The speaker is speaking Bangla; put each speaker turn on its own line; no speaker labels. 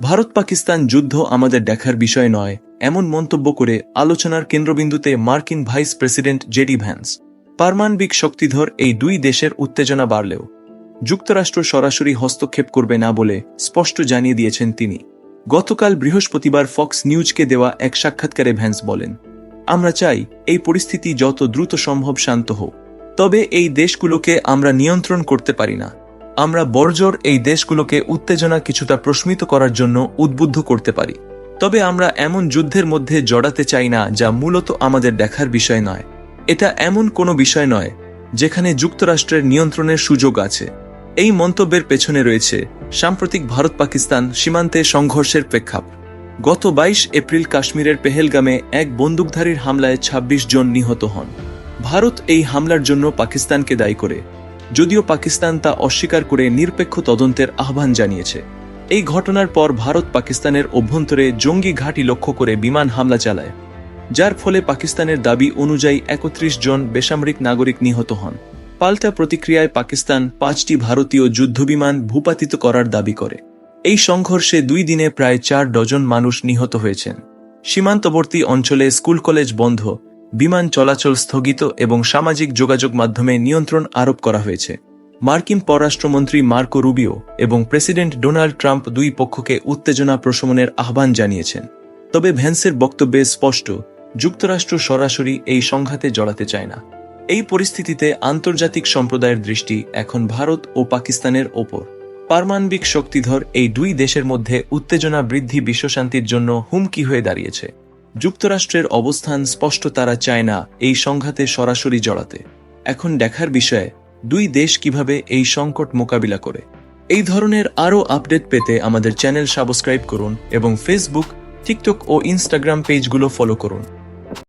ভারত পাকিস্তান যুদ্ধ আমাদের দেখার বিষয় নয়, এমন মন্তব্য করে আলোচনার কেন্দ্রবিন্দুতে মার্কিন ভাইস প্রেসিডেন্ট জেডি ভ্যান্স। পারমাণবিক শক্তিধর এই দুই দেশের উত্তেজনা বাড়লেও, যুক্তরাষ্ট্র সরাসরি হস্তক্ষেপ করবে না বলে স্পষ্ট জানিয়ে দিয়েছেন তিনি। গতকাল বৃহস্পতিবার ফক্স নিউজকে দেওয়া এক সাক্ষাৎকারে ভ্যান্স বলেন, আমরা চাই এই পরিস্থিতি যত দ্রুত সম্ভব শান্ত হোক, তবে এই দেশগুলোকে আমরা নিয়ন্ত্রণ করতে পারি না। আমরা বর্জর এই দেশগুলোকে উত্তেজনা কিছুটা প্রশমিত করার জন্য উদ্বুদ্ধ করতে পারি। তবে আমরা এমন যুদ্ধের মধ্যে জড়াতে চাই না যা মূলত আমাদের দেখার বিষয় নয়। এটা এমন কোনো বিষয় নয় যেখানে যুক্তরাষ্ট্রের নিয়ন্ত্রণের সুযোগ আছে। এই মন্তব্যের পেছনে রয়েছে সাম্প্রতিক ভারত পাকিস্তান সীমান্তে সংঘর্ষের প্রেক্ষাপ। গত বাইশ এপ্রিল কাশ্মীরের পেহেলগামে এক বন্দুকধারীর হামলায় ২৬ জন নিহত হন। ভারত এই হামলার জন্য পাকিস্তানকে দায়ী করে। যদিও পাকিস্তান তা অস্বীকার করে নিরপেক্ষ তদন্তের আহ্বান জানিয়েছে। এই ঘটনার পর ভারত পাকিস্তানের অভ্যন্তরে জঙ্গি ঘাঁটি লক্ষ্য করে বিমান হামলা চালায়, যার ফলে পাকিস্তানের দাবি অনুযায়ী একত্রিশ জন বেসামরিক নাগরিক নিহত হন। পাল্টা প্রতিক্রিয়ায় পাকিস্তান পাঁচটি ভারতীয় যুদ্ধবিমান ভূপাতিত করার দাবি করে। এই সংঘর্ষে দুই দিনে প্রায় চার ডজন মানুষ নিহত হয়েছেন। সীমান্তবর্তী অঞ্চলে স্কুল কলেজ বন্ধ বিমান চলাচল স্থগিত এবং সামাজিক যোগাযোগ মাধ্যমে নিয়ন্ত্রণ আরোপ করা হয়েছে। মার্কিন পররাষ্ট্রমন্ত্রী মার্কো রুবিও এবং প্রেসিডেন্ট ডোনাল্ড ট্রাম্প দুই পক্ষকে উত্তেজনা প্রশমনের আহ্বান জানিয়েছেন। তবে ভ্যান্সের বক্তব্যে স্পষ্ট, যুক্তরাষ্ট্র সরাসরি এই সংঘাতে জড়াতে চায় না। এই পরিস্থিতিতে আন্তর্জাতিক সম্প্রদায়ের দৃষ্টি এখন ভারত ও পাকিস্তানের ওপর। পারমাণবিক শক্তিধর এই দুই দেশের মধ্যে উত্তেজনা বৃদ্ধি, বিশ্বশান্তির জন্য হুমকি হয়ে দাঁড়িয়েছে। যুক্তরাষ্ট্রের অবস্থান স্পষ্ট তারা চায় না এই সংঘাতে সরাসরি জড়াতে। এখন দেখার বিষয়ে, দুই দেশ কীভাবে এই সংকট মোকাবিলা করে। এই ধরনের আরও আপডেট পেতে আমাদের চ্যানেল সাবস্ক্রাইব করুন এবং ফেসবুক, টিকটক ও ইনস্টাগ্রাম পেজগুলো ফলো করুন।